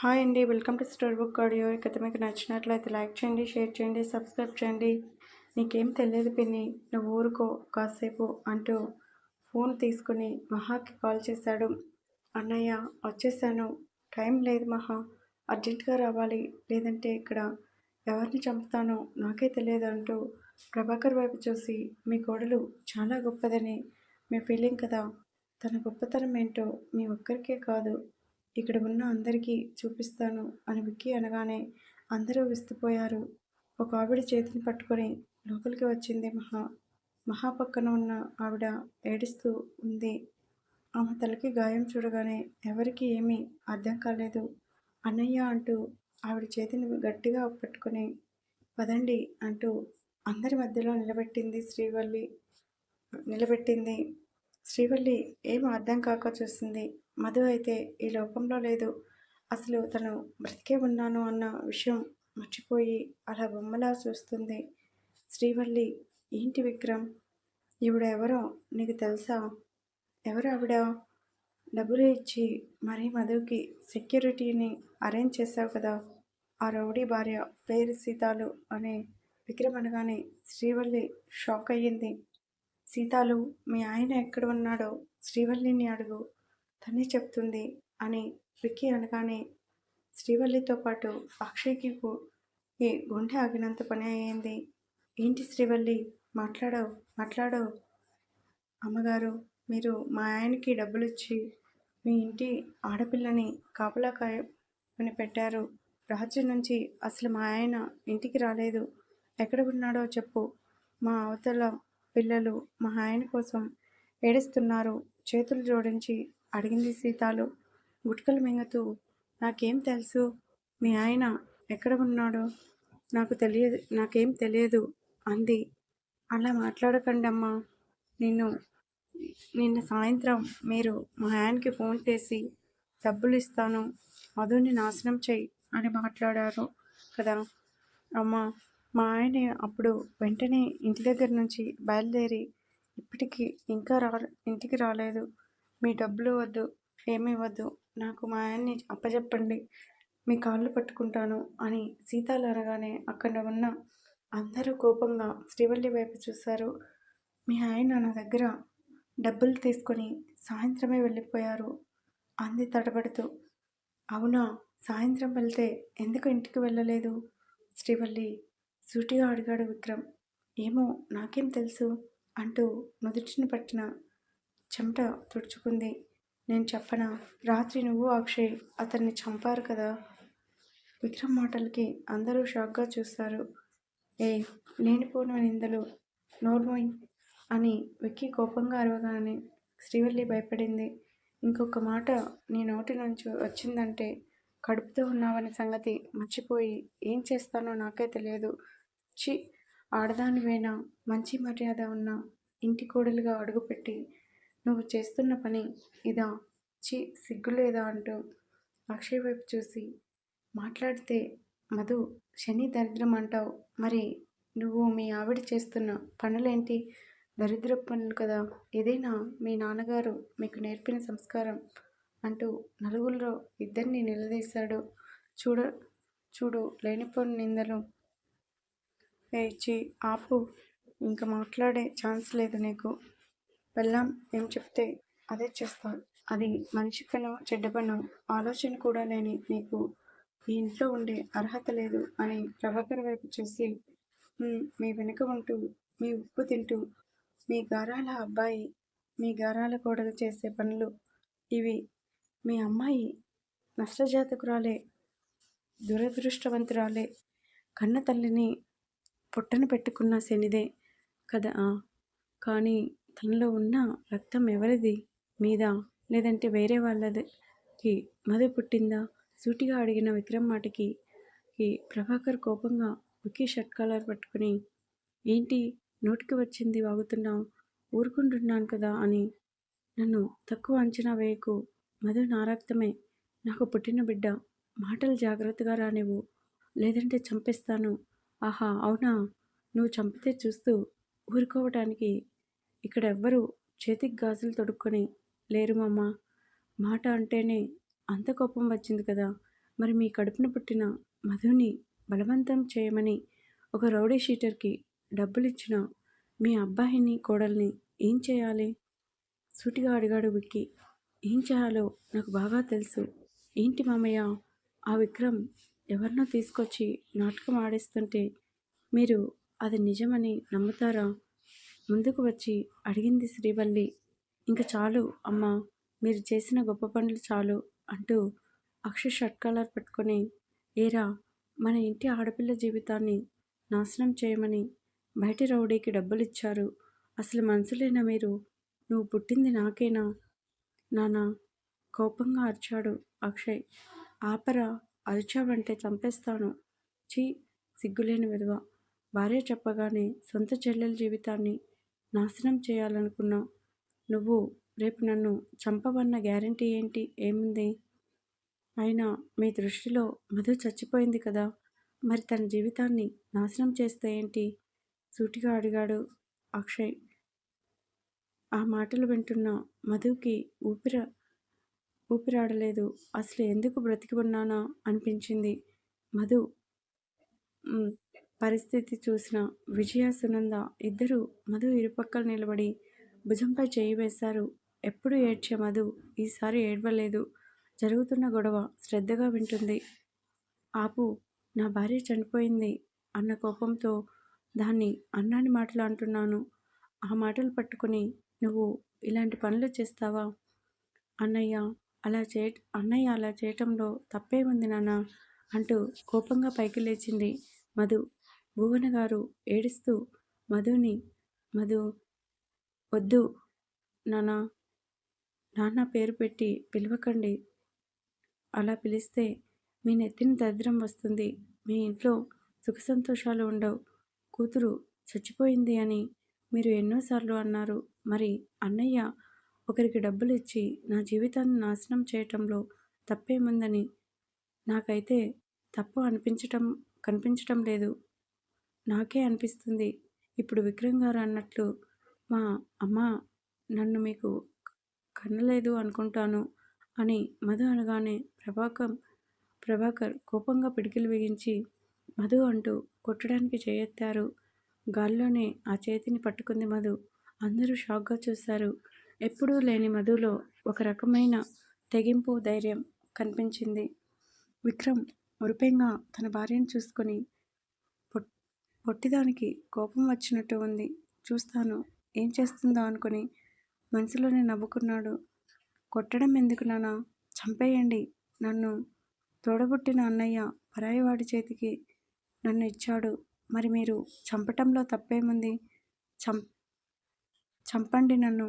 Hi అండి. Welcome to store book audio. ఈ కథ మీకు నచ్చినట్లయితే లైక్ చేయండి షేర్ చేయండి సబ్స్క్రైబ్ చేయండి. నీకేం తెలియదు పిన్ని నువ్వు ఊరుకో కాసేపు అంటూ ఫోన్ తీసుకుని మహాకి కాల్ చేశాడు. అన్నయ్య వచ్చేసాను. టైం లేదు మహా. అర్జెంటుగా రావాలి. లేదంటే ఇక్కడ ఎవరిని చంపుతానో నాకే తెలియదు అంటూ ప్రభాకర్ వైపు చూసి మీ కోడలు చాలా గొప్పదని మీ ఫీలింగ్ కదా. తన గొప్పతనం ఏంటో మీ ఒక్కరికే కాదు. ఇక్కడ ఉన్న అందరికీ చూపిస్తాను అని విక్కీ అనగానే అందరూ విస్తుపోయారు. ఒక ఆవిడ చేతిని పట్టుకొని లోపలికి వచ్చింది మహా మహా పక్కన ఉన్న ఆవిడ ఏడుస్తూ ఉంది. ఆమె తలకి గాయం చూడగానే ఎవరికి ఏమీ అర్థం కాలేదు. అన్నయ్య అంటూ ఆవిడ చేతిని గట్టిగా పట్టుకొని పదండి అంటూ అందరి మధ్యలో నిలబెట్టింది శ్రీవల్లి నిలబెట్టింది. శ్రీవల్లి ఏం అర్థం కాక చూసింది. మధు అయితే ఈ లోకంలో లేదు. అసలు తను బ్రతికే ఉన్నాను అన్న విషయం మర్చిపోయి అలా బొమ్మలా చూస్తుంది శ్రీవల్లి. ఏంటి విక్రమ్? ఈవిడ ఎవరో నీకు తెలుసా? ఎవరు ఆవిడ? డబ్బులు ఇచ్చి మరీ మధుకి సెక్యూరిటీని అరేంజ్ చేశావు కదా. ఆ రౌడీ భార్య పేరు సీతాలు అనే విక్రమ్ అనగానే శ్రీవల్లి షాక్ అయ్యింది. సీతాలు మీ ఆయన ఎక్కడ ఉన్నాడో శ్రీవల్లిని అడుగు. తనే చెప్తుంది అని విక్కీ అనగానే శ్రీవల్లితో పాటు అక్షయ్కి ఈ గుండె ఆగినంత పని అయ్యింది. ఏంటి శ్రీవల్లి? మాట్లాడవు మాట్లాడవు. అమ్మగారు మీరు మా ఆయనకి డబ్బులు ఇచ్చి మీ ఇంటి ఆడపిల్లని కాపలా కాయని పెట్టారు. రాత్రి నుంచి అసలు మా ఆయన ఇంటికి రాలేదు. ఎక్కడ ఉన్నాడో చెప్పు. మా అవతల పిల్లలు మా ఆయన కోసం ఏడుస్తున్నారు. చేతులు జోడించి అడిగింది సీతాలు. గుట్కలు మింగుతూ నాకేం తెలుసు? మీ ఆయన ఎక్కడ ఉన్నాడో? నాకు తెలియదు నాకేం తెలియదు అంది. అలా మాట్లాడకండి అమ్మా నిన్ను నిన్న సాయంత్రం మీరు మా ఆయనకి ఫోన్ చేసి డబ్బులు ఇస్తాను మధుని నాశనం చెయ్యి అని మాట్లాడారు కదా. అమ్మా మా ఆయన అప్పుడు వెంటనే ఇంటి దగ్గర నుంచి బయలుదేరి ఇప్పటికీ ఇంకా రా ఇంటికి రాలేదు. మీ డబ్బులు వద్దు ఏమీ వద్దు నాకు మా ఆయన్ని అప్పచెప్పండి మీ కాళ్ళు పట్టుకుంటాను అని సీతాలు అనగానే అక్కడ ఉన్న అందరూ కోపంగా శ్రీవల్లి వైపు చూశారు. మీ ఆయన నా దగ్గర డబ్బులు తీసుకొని సాయంత్రమే వెళ్ళిపోయారు. అంది తడబడుతూ. అవునా సాయంత్రం వెళ్తే ఎందుకు ఇంటికి వెళ్ళలేదు? శ్రీవల్లి సూటిగా అడిగాడు విక్రమ్. ఏమో నాకేం తెలుసు అంటూ నుదుటిని పట్టిన చెమట తుడుచుకుంది. నేను చెప్పనా? రాత్రి నువ్వు అక్షయ్ అతన్ని చంపారు కదా? విక్రమ్ మాటలకి అందరూ షాక్గా చూస్తారు. ఏ లేనిపోను నిందలు నోర్మోయ్ అని వెక్కి కోపంగా అరవగానే శ్రీవల్లి భయపడింది. ఇంకొక మాట నీ నోటి నుంచి వచ్చిందంటే కడుపుతో ఉన్నావనే సంగతి మర్చిపోయి ఏం చేస్తానో నాకే తెలియదు. చి ఆడదానివైనా? మంచి మర్యాద ఉన్న ఇంటి కోడలుగా అడుగుపెట్టి నువ్వు చేస్తున్న పని ఇదా? చి సిగ్గులేదా అంటూ అక్షయ్ వైపు చూసి. మాట్లాడితే మధు శని దరిద్రం అంటావు. మరి నువ్వు మీ ఆవిడ చేస్తున్న పనులేంటి? దరిద్ర పనులు కదా. ఏదైనా మీ నాన్నగారు మీకు నేర్పిన సంస్కారం అంటూ నలుగురిలో ఇద్దరిని నిలదీశాడు. చూడ చూడు లేనిపోని నిందలు. ఇచ్చి ఆపు. ఇంకా మాట్లాడే ఛాన్స్ లేదు నీకు. పెళ్ళాం ఏం చెప్తే అదే చేస్తాను. అది మనిషి పను చెడ్డ పను ఆలోచన కూడా లేని నీకు ఈ ఇంట్లో ఉండే అర్హత లేదు అని ప్రభాకర్ వైపు చూసి మీ వెనుక ఉంటూ మీ ఉప్పు తింటూ మీ గారాల అబ్బాయి మీ గారాల కోడలు చేసే పనులు ఇవి మీ అమ్మాయి నష్టజాతకురాలే దురదృష్టవంతురాలే కన్న తల్లిని పొట్టను పెట్టుకున్న శనిదే కదా? కానీ తనలో ఉన్న రక్తం ఎవరిది? మీద? లేదంటే వేరే వాళ్ళది? మధు పుట్టిందా? సూటిగా అడిగిన విక్రమ్ మాటకి ప్రభాకర్ కోపంగా ఒకే షర్ట్ కాలర్ పట్టుకుని ఏంటి? నోటికి వచ్చింది వాగుతున్నావు? ఊరుకుంటున్నాను కదా అని. నన్ను తక్కువ అంచనా వేయకు. మధు నారక్తమే నాకు పుట్టిన బిడ్డ. మాటలు జాగ్రత్తగా రానివ్వు. లేదంటే చంపేస్తాను. ఆహా అవునా? నువ్వు చంపితే చూస్తూ ఊరుకోవటానికి ఇక్కడ ఎవ్వరూ చేతికి గాజులు తొడుక్కొని లేరు మామ. మాట అంటేనే అంత కోపం వచ్చింది కదా. మరి మీ కడుపున పుట్టిన మధుని బలవంతం చేయమని ఒక రౌడీ షీటర్కి డబ్బులు ఇచ్చిన మీ అబ్బాయిని కోడల్ని ఏం చేయాలి? సూటిగా అడిగాడు విక్కి. ఏం చేయాలో నాకు బాగా తెలుసు. ఏంటి మామయ్య? ఆ విక్రమ్ ఎవరినో తీసుకొచ్చి నాటకం ఆడిస్తుంటే మీరు అది నిజమని నమ్ముతారా? ముందుకు వచ్చి అడిగింది శ్రీవల్లి. ఇంక చాలు అమ్మా మీరు చేసిన గొప్ప పనులు చాలు అంటూ అక్ష షర్ట్ కలర్ పెట్టుకొని ఏరా మన ఇంటి ఆడపిల్ల జీవితాన్ని నాశనం చేయమని బయటి రౌడీకి డబ్బులు ఇచ్చారు అసలు మనసులేనా మీరు? నువ్వు పుట్టింది నాకేనా? నానా కోపంగా అరిచాడు అక్షయ్. ఆపరా అరిచావంటే చంపేస్తాను. చీ సిగ్గులేని విధవ. భార్య చెప్పగానే సొంత చెల్లెల జీవితాన్ని నాశనం చేయాలనుకున్నావు. నువ్వు రేపు నన్ను చంపవన్న గ్యారంటీ ఏంటి? ఏముంది? అయినా మీ దృష్టిలో మధు చచ్చిపోయింది కదా. మరి తన జీవితాన్ని నాశనం చేస్తే ఏంటి? సూటిగా అడిగాడు అక్షయ్. ఆ మాటలు వింటున్న మధుకి ఊపిర ఊపిరాడలేదు. అసలు ఎందుకు బ్రతికి ఉన్నానా అనిపించింది. మధు పరిస్థితి చూసిన విజయ సునంద ఇద్దరు మధు ఇరుపక్కల నిలబడి భుజంపై చేయి వేశారు. ఎప్పుడు ఏడ్చే మధు ఈసారి ఏడవలేదు. జరుగుతున్న గొడవ శ్రద్ధగా వింటుంది. ఆపు నా భార్య చనిపోయింది అన్న కోపంతో దాన్ని అన్నాని మాటలు అంటున్నాను. ఆ మాటలు పట్టుకుని నువ్వు ఇలాంటి పనులు చేస్తావా? అన్నయ్య అలా చే అన్నయ్య అలా చేయటంలో తప్పే ఉంది నాన్న? అంటూ కోపంగా పైకి లేచింది మధు. భువన గారు ఏడుస్తూ మధుని మధు వద్దు నాన్న నాన్న పేరు పెట్టి పిలవకండి. అలా పిలిస్తే మీ నెత్తిన దరిద్రం వస్తుంది. మీ ఇంట్లో సుఖ సంతోషాలు ఉండవు. కూతురు చచ్చిపోయింది అని మీరు ఎన్నోసార్లు అన్నారు. మరి అన్నయ్య ఒకరికి డబ్బులు ఇచ్చి నా జీవితాన్ని నాశనం చేయటంలో తప్పేముందని నాకైతే తప్పు అనిపించటం కనిపించటం లేదు. నాకే అనిపిస్తుంది. ఇప్పుడు విక్రమ్ గారు అన్నట్లు మా అమ్మ నన్ను మీకు కనలేదు అనుకుంటాను అని మధు అనగానే ప్రభాకర్ ప్రభాకర్ కోపంగా పిడికిలు బిగించి మధు అంటూ కొట్టడానికి చేయెత్తారు. గాల్లోనే ఆ చేతిని పట్టుకుంది మధు. అందరూ షాక్గా చూశారు. ఎప్పుడూ లేని మధులో ఒక రకమైన తెగింపు ధైర్యం కనిపించింది. విక్రమ్ మురిపెంగా తన భార్యను చూసుకొని పొట్టిదానికి కోపం వచ్చినట్టు ఉంది. చూస్తాను. ఏం చేస్తుందో అనుకుని మనసులోనే నవ్వుకున్నాడు. కొట్టడం ఎందుకు నానా చంపేయండి. నన్ను తోడబుట్టిన అన్నయ్య పరాయివాడి చేతికి నన్ను ఇచ్చాడు. మరి మీరు చంపటంలో తప్పేముంది? చం చంపండి నన్ను.